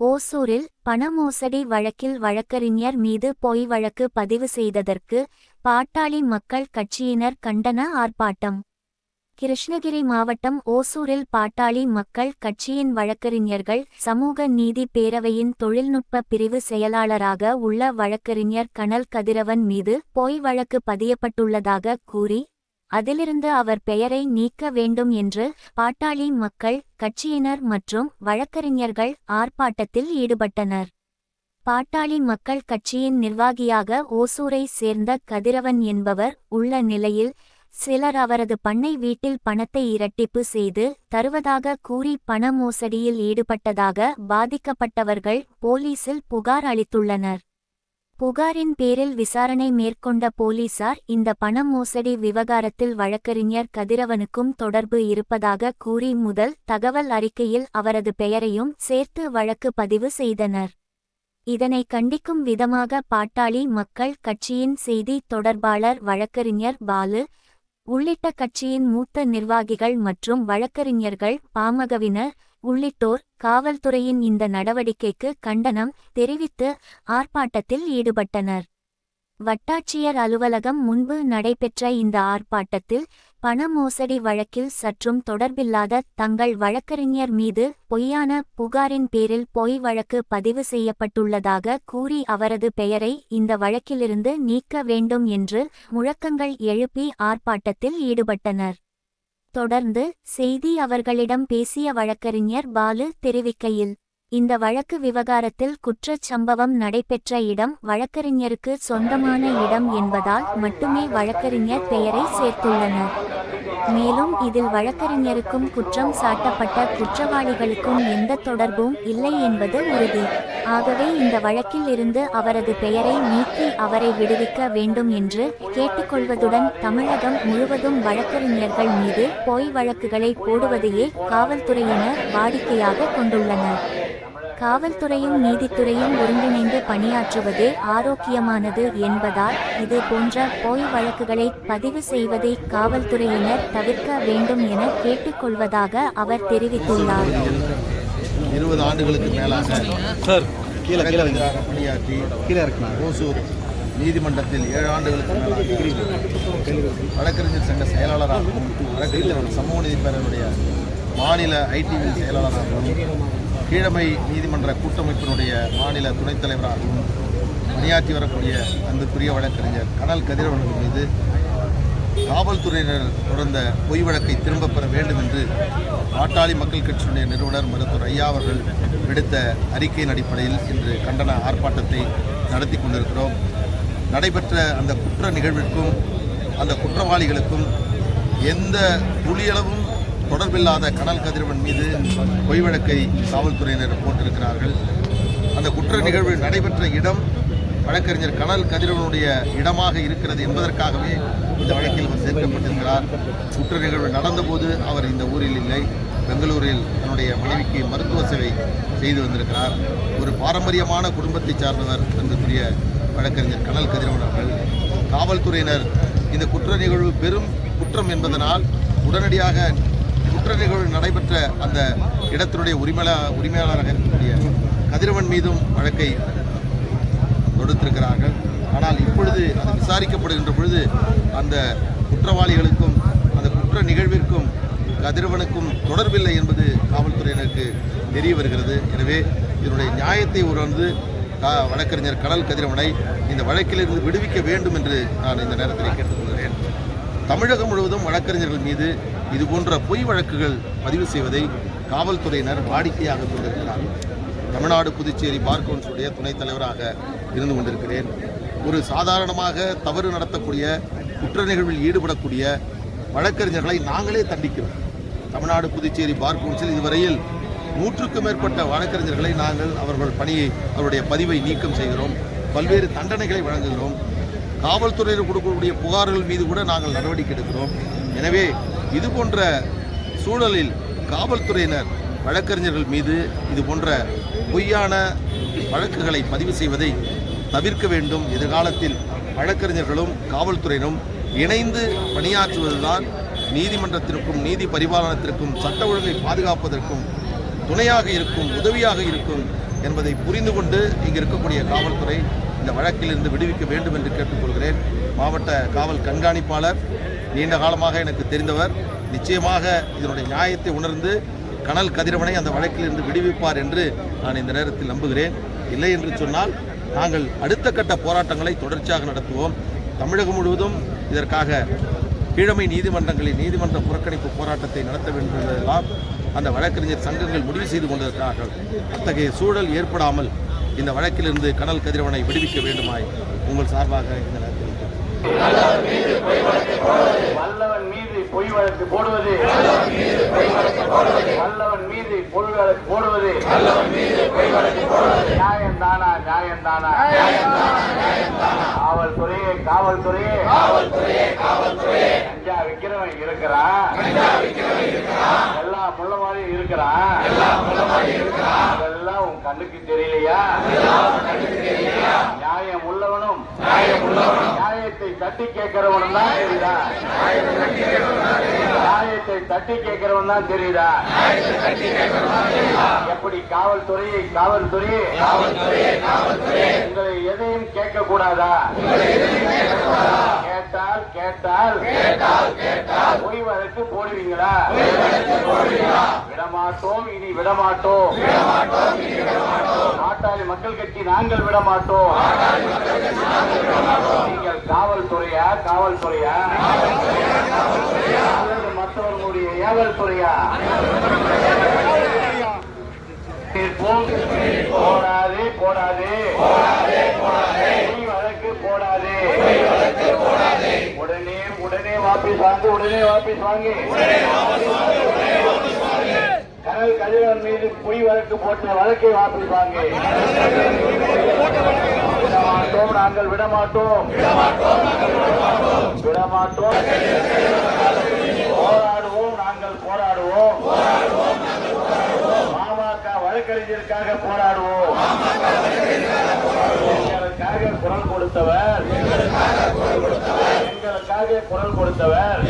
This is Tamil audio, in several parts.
ஓசூரில் பண மோசடி வழக்கில் வழக்கறிஞர் மீது பொய் வழக்கு பதிவு செய்ததற்கு பாட்டாளி மக்கள் கட்சியினர் கண்டன ஆர்ப்பாட்டம். கிருஷ்ணகிரி மாவட்டம் ஓசூரில் பாட்டாளி மக்கள் கட்சியின் வழக்கறிஞர்கள் சமூக நீதி பேரவையின் தொழில்நுட்ப பிரிவு செயலாளராக உள்ள வழக்கறிஞர் கனல் கதிரவன் மீது பொய் வழக்கு பதியப்பட்டுள்ளதாக கூறி அதிலிருந்து அவர் பெயரை நீக்க வேண்டும் என்று பாட்டாளி மக்கள் கட்சியினர் மற்றும் வழக்கறிஞர்கள் ஆர்ப்பாட்டத்தில் ஈடுபட்டனர். பாட்டாளி மக்கள் கட்சியின் நிர்வாகியாக ஓசூரை சேர்ந்த கதிரவன் என்பவர் உள்ள நிலையில் சிலர் அவரது பண்ணை வீட்டில் பணத்தை இரட்டிப்பு செய்து தருவதாக கூறி பண மோசடியில் ஈடுபட்டதாக பாதிக்கப்பட்டவர்கள் போலீசில் புகார் அளித்துள்ளனர். புகாரின் பேரில் விசாரணை மேற்கொண்ட போலீசார் இந்த பண மோசடி விவகாரத்தில் வழக்கறிஞர் கதிரவனுக்கும் தொடர்பு இருப்பதாக கூறி முதல் தகவல் அறிக்கையில் அவரது பெயரையும் சேர்த்து வழக்கு பதிவு செய்தனர். இதனை கண்டிக்கும் விதமாக பாட்டாளி மக்கள் கட்சியின் செய்தி தொடர்பாளர் வழக்கறிஞர் பாலு உள்ளிட்ட கட்சியின் மூத்த நிர்வாகிகள் மற்றும் வழக்கறிஞர்கள் பாமகவினர் உள்ளிட்டோர் காவல்துறையின் இந்த நடவடிக்கைக்கு கண்டனம் தெரிவித்து ஆர்ப்பாட்டத்தில் ஈடுபட்டனர். வட்டாட்சியர் அலுவலகம் முன்பு நடைபெற்ற இந்த ஆர்ப்பாட்டத்தில் பண மோசடி வழக்கில் சற்றும் தொடர்பில்லாத தங்கள் வழக்கறிஞர் மீது பொய்யான புகாரின் பேரில் பொய் வழக்கு பதிவு செய்யப்பட்டுள்ளதாக கூறி அவரது பெயரை இந்த வழக்கிலிருந்து நீக்க வேண்டும் என்று முழக்கங்கள் எழுப்பி ஆர்ப்பாட்டத்தில் ஈடுபட்டனர். தொடர்ந்து செய்தி அவர்களிடம் பேசிய வழக்கறிஞர் பாலு தெரிவிக்கையில். இந்த வழக்கு விவகாரத்தில் குற்றச் சம்பவம் நடைபெற்ற இடம் வழக்கறிஞருக்கு சொந்தமான இடம் என்பதால் மட்டுமே வழக்கறிஞர் பெயரை சேர்த்துள்ளனர். மேலும் இதில் வழக்கறிஞருக்கும் குற்றம் சாட்டப்பட்ட குற்றவாளிகளுக்கும் எந்த தொடர்பும் இல்லை என்பது உறுதி. ஆகவே இந்த வழக்கில் இருந்து அவரது பெயரை நீக்கி அவரை விடுவிக்க வேண்டும் என்று கேட்டுக்கொள்வதுடன் தமிழகம் முழுவதும் வழக்கறிஞர்கள் மீது பொய் வழக்குகளை போடுவதையே காவல்துறையினர் வாடிக்கையாக கொண்டுள்ளனர். காவல்துறையும் நீதித்துறையும் ஒருங்கிணைந்து பணியாற்றுவதே ஆரோக்கியமானது என்பதால் இது போன்ற பொய் வழக்குகளை பதிவு செய்வதை காவல்துறையினர் தவிர்க்க வேண்டும் என கேட்டுக்கொள்வதாக அவர் தெரிவித்துள்ளார். இருபது ஆண்டுகளுக்கு மேலாக சார். கீழே கீழே வைங்க வழக்கறிஞராக பணியாற்றி ஓசூர் நீதிமன்றத்தில் ஏழு ஆண்டுகளுக்கு மேலாக வழக்கறிஞர் சங்க செயலாளராகவும் வழக்கறிஞர் சமூக நீதி பேரவையுடைய மாநில ஐடிவி செயலாளராகவும் கீழமை நீதிமன்ற கூட்டமைப்பினுடைய மாநில துணைத் தலைவராகவும் பணியாற்றி வரக்கூடிய அன்புக்குரிய வழக்கறிஞர் கடல் கதிரவனுக்கு மீது காவல்துறையினர் தொடர்ந்த பொய் வழக்கை திரும்பப் பெற வேண்டும் என்று பாட்டாளி மக்கள் கட்சியினுடைய நிறுவனர் மருத்துவர் ஐயா அவர்கள் விடுத்த அறிக்கையின் அடிப்படையில் இன்று கண்டன ஆர்ப்பாட்டத்தை நடத்தி கொண்டிருக்கிறோம். நடைபெற்ற அந்த குற்ற நிகழ்விற்கும் அந்த குற்றவாளிகளுக்கும் எந்த துளியளவும் தொடர்பில்லாத கடல் கதிரவன் மீது பொய் வழக்கை காவல்துறையினர் போட்டிருக்கிறார்கள். அந்த குற்ற நிகழ்வு நடைபெற்ற இடம் வழக்கறிஞர் கடல் கதிரவனுடைய இடமாக இருக்கிறது என்பதற்காகவே இந்த வழக்கில் அவர் சேர்க்கப்பட்டிருக்கிறார். குற்ற நிகழ்வு நடந்தபோது அவர் இந்த ஊரில் இல்லை. பெங்களூரில் தன்னுடைய மனைவிக்கு மருத்துவ சேவை செய்து வந்திருக்கிறார். ஒரு பாரம்பரியமான குடும்பத்தை சார்ந்தவர் என்பதற்குரிய வழக்கறிஞர் கடல் கதிரவன் அவர்கள். காவல்துறையினர் இந்த குற்ற நிகழ்வு பெரும் குற்றம் என்பதனால் உடனடியாக குற்ற நிகழ்வு நடைபெற்ற அந்த இடத்தினுடைய உரிமையா உரிமையாளராக இருக்கக்கூடிய கதிரவன் மீதும் வழக்கை தொடுத்திருக்கிறார்கள். ஆனால் இப்பொழுது அது விசாரிக்கப்படுகின்ற பொழுது அந்த குற்றவாளிகளுக்கும் அந்த குற்ற நிகழ்விற்கும் கதிரவனுக்கும் தொடர்பில்லை என்பது காவல்துறையினருக்கு தெரிய வருகிறது. எனவே இதனுடைய நியாயத்தை உணர்ந்து வழக்கறிஞர் கடல் கதிரவனை இந்த வழக்கிலிருந்து விடுவிக்க வேண்டும் என்று நான் இந்த நேரத்தில் கேட்டுக்கொள்கிறேன். தமிழகம் முழுவதும் வழக்கறிஞர்கள் மீது இது போன்ற பொய் வழக்குகள் பதிவு செய்வதை காவல்துறையினர் வாடிக்கையாக கொண்டிருக்கிறார். தமிழ்நாடு புதுச்சேரி பார் கவுன்சிலுடைய துணைத் தலைவராக இருந்து கொண்டிருக்கிறேன். ஒரு சாதாரணமாக தவறு நடத்தக்கூடிய குற்ற நிகழ்வில் ஈடுபடக்கூடிய வழக்கறிஞர்களை நாங்களே தண்டிக்கிறோம். தமிழ்நாடு புதுச்சேரி பார் கவுன்சில் இதுவரையில் நூற்றுக்கும் மேற்பட்ட வழக்கறிஞர்களை நாங்கள் அவர்கள் பணியை அவருடைய பதிவை நீக்கம் செய்கிறோம். பல்வேறு தண்டனைகளை வழங்குகிறோம். காவல்துறையினர் கொடுக்கக்கூடிய புகார்கள் மீது கூட நாங்கள் நடவடிக்கை எடுக்கிறோம். எனவே இது போன்ற சூழலில் காவல்துறையினர் வழக்கறிஞர்கள் மீது இது போன்ற பொய்யான வழக்குகளை பதிவு செய்வதை தவிர்க்க வேண்டும். எதிர்காலத்தில் வழக்கறிஞர்களும் காவல்துறையினரும் இணைந்து பணியாற்றுவதுதான் நீதிமன்றத்திற்கும் நீதி பரிபாலனத்திற்கும் சட்ட ஒழுங்கை பாதுகாப்பதற்கும் துணையாக இருக்கும் உதவியாக இருக்கும் என்பதை புரிந்து கொண்டு இங்கு இருக்கக்கூடிய காவல்துறை இந்த வழக்கிலிருந்து விடுவிக்க வேண்டும் என்று கேட்டுக்கொள்கிறேன். மாவட்ட காவல் கண்காணிப்பாளர் நீண்ட காலமாக எனக்கு தெரிந்தவர். நிச்சயமாக இதனுடைய நியாயத்தை உணர்ந்து கனல் கதிரவனை அந்த வழக்கிலிருந்து விடுவிப்பார் என்று நான் இந்த நேரத்தில் நம்புகிறேன். இல்லை என்று சொன்னால் நாங்கள் அடுத்த கட்ட போராட்டங்களை தொடர்ச்சியாக நடத்துவோம். தமிழகம் முழுவதும் இதற்காக கீழமை நீதிமன்றங்களில் நீதிமன்ற புறக்கணிப்பு போராட்டத்தை நடத்த வேண்டும் என்பதெல்லாம் அந்த வழக்கறிஞர் சங்கங்கள் முடிவு செய்து கொண்டிருக்கிறார்கள் அத்தகைய சூழல் ஏற்படாமல் இந்த வழக்கிலிருந்து கனல் கதிரவனை விடுவிக்க வேண்டுமாய் உங்கள் சார்பாக இந்த நேரத்தில் வல்லவன் மீது பொய் வழக்கு போடுவது. வல்லவன் மீது பொய் வழக்கு போடுவது. நியாயம் தானா நியாயம் தானா காவல்துறையே காவல்துறையே. கஞ்சா விக்கிறவன் இருக்கிறான் எல்லா முள்ள மாதிரி இருக்கிறான் அதெல்லாம் உன் கண்ணுக்கு தெரியலையா? நியாயம் உள்ளவனும் நியாயத்தை தட்டி கேட்கிறவனும் தான் தெரியுதா? நியாயத்தை தட்டி கேட்கிறவன் தான் தெரியுதா? எப்படி காவல்துறையை காவல்துறையே உங்களை எதையும் கேட்க கூடாதா கேட்டால் கேட்டால். பொய் வழக்கு போடுவீங்களா? விடமாட்டோம் இனி விடமாட்டோம். நாட்டாளி மக்கள் கட்சி நாங்கள் விடமாட்டோம். நீங்கள் காவல்துறையா காவல்துறையா? மற்றவர்களுடைய ஏவல்துறையா? துறையா போடாதே போடாதே. வழக்கு போடாதே. உடனே உடனே வாபீஸ் வாங்கு உடனே வாபஸ் வாங்கு. கனல் கதிரவன் மீது பொய் வழக்கு போட்ட வழக்கை வாபஸ் விடமாட்டோம் நாங்கள் விடமாட்டோம். விடமாட்டோம். போராடுவோம் நாங்கள் போராடுவோம். பாமக வழக்கறிஞருக்காக போராடுவோம். எங்களுக்காக குரல் கொடுத்தவர். எங்களுக்காக குரல் கொடுத்தவர்.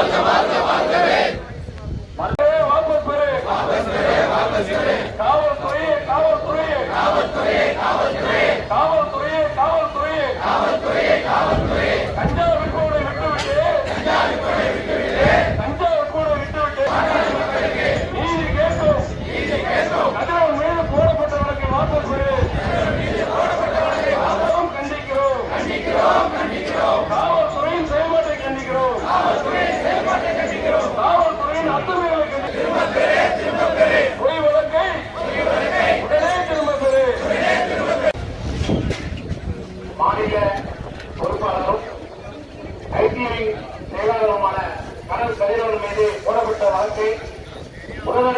வாழ்கவே மறுபடியே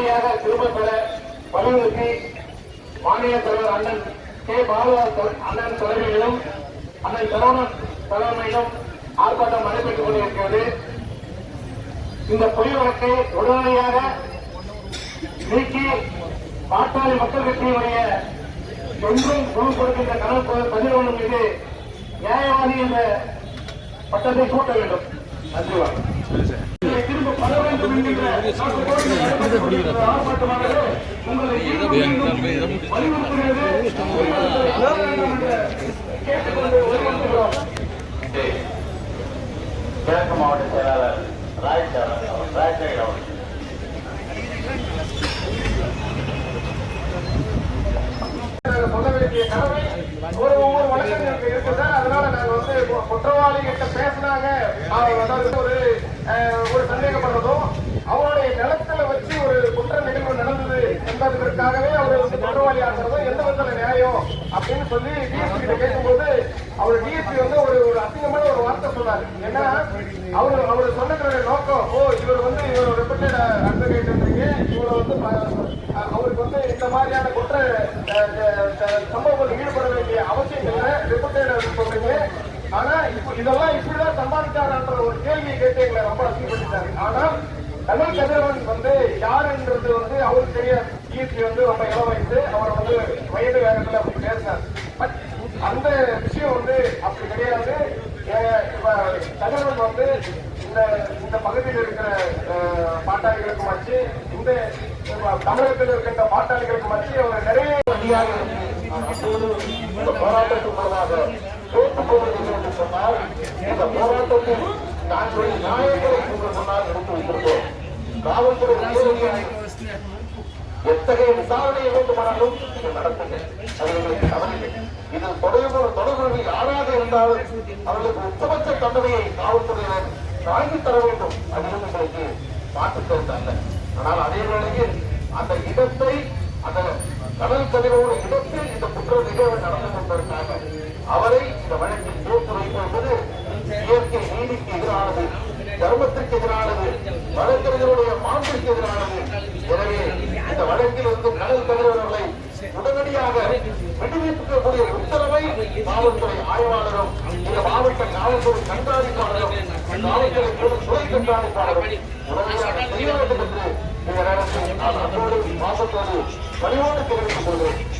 உடனடியாக திரும்ப வலியுறுத்தி மாநில தலைவர் அண்ணன் கே. பாலுவார் அண்ணன் தலைமையிலும் அண்ணன் சரவணன் தலைமையிலும் ஆர்ப்பாட்டம் நடைபெற்றுக் கொண்டிருக்கிறது. இந்த பொய் வழக்கை உடனடியாக நீக்கி பாட்டாளி மக்கள் கட்சியினுடைய என்றும் குழு கொடுக்கின்ற கனல் பதினொன்று மீது நியாயவாதி என்ற பட்டத்தை சூட்ட வேண்டும். நன்றி கிழக்கு மாவட்ட செயலாளர் ஒரு ஒவ்வொரு வழக்கறிஞருக்கு இருக்குது அதனால நாங்க வந்து குற்றவாளி கிட்ட பேசினாங்க. அவங்க ஒரு ஒரு சந்தேகப்படுறதும் அவருடைய நிலத்துல வச்சு ஒரு குற்ற நிகழ்வு நடந்தது என்பதற்காகவே அவர் வந்து குற்றவாளி ஆகிறதும் எந்த விதத்துல நியாயம் அப்படின்னு சொல்லி டிஎஸ்பி கிட்ட கேட்கும்போது அவர் டிஎஸ்பி வந்து ஒரு ஒரு அசிங்கமான ஒரு வார்த்தை சொன்னாரு. ஏன்னா அவர் அவர் சொன்னதுடைய நோக்கம் ஓ இவர் வந்து இவர் ரெப்யூட்டட் அட்வொகேட்ன்றீங்க இவரை வந்து அவருக்கு வந்து இந்த மாதிரியான குற்ற சம்பவங்கள் ஈடுபட வேண்டிய அவசியம் இல்லை ரெப்யூட்டட் சொல்றீங்க ஆனா இப்போ இதெல்லாம் இப்படிதான் சம்பாதிச்சாரான்ற ஒரு கேள்வியை கேட்டு எங்களை ரொம்ப அசிங்கப்படுத்திட்டாரு. ஆனா கமல் கதிரவன் வந்து யாருன்றது வந்து அவருக்கு தெரியாது. டிஎஸ்பி வந்து ரொம்ப இளம் வயசு அவர் வந்து வயது வேகத்துல அப்படி பேசினார். பட் அந்த விஷயம் வந்து அப்படி கிடையாது. கதிரவன் வந்து இந்த இந்த பகுதியில் இருக்கிற பாட்டாளிகளுக்கு மத்தி இந்த தமிழகத்தில் இருக்கின்ற பாட்டாளிகளுக்கு மத்தி அவர் நிறைய வழியாக அப்போது இந்த என்று சொன்னால் இந்த போராட்டத்தில் நாங்கள் நியாயங்களை உங்கள் முன்னால் எடுத்து வைத்திருக்கோம் காவல்துறை எத்தகைய விசாரணை வேண்டுமானாலும் நீங்கள் நடத்துங்க அவர்களுக்கு எங்களுக்கு கவனில்லை இது தொடர்பு தொடர்புகளில் யாராக இருந்தாலும் அவர்களுக்கு உச்சபட்ச தண்டனையை காவல்துறையினர் வாங்கி தர வேண்டும் அதிலும் எங்களுக்கு மாற்று கருத்து அல்ல. ஆனால் அதே வேளையில் அந்த இடத்தை அந்த கடல் கதிரோடு இடத்தில் இந்த குற்ற நிகழ்வு நடந்து கொண்டிருக்காங்க அவரை இந்த வழக்கில் சேர்த்து வைப்பது இயற்கை நீதிக்கு எதிரானது தர்மத்திற்கு எதிரானது வழக்கறிஞருடைய மாண்பிற்கு எதிரானது. எனவே இந்த வழக்கில் இருந்து கடல் கதிரவர்களை உடனடியாக விடுவிக்கக்கூடிய உத்தரவை காவல்துறை ஆய்வாளரும் இந்த மாவட்ட காவல்துறை கண்காணிப்பாளரும் காவல்துறை துறை கண்காணிப்பாளரும் உடனடியாக செய்ய வேண்டும் என்று இந்த நேரத்தில் நான் அன்போடு மாசத்தோடு பணிவோடு தெரிவித்துக் கொள்கிறேன்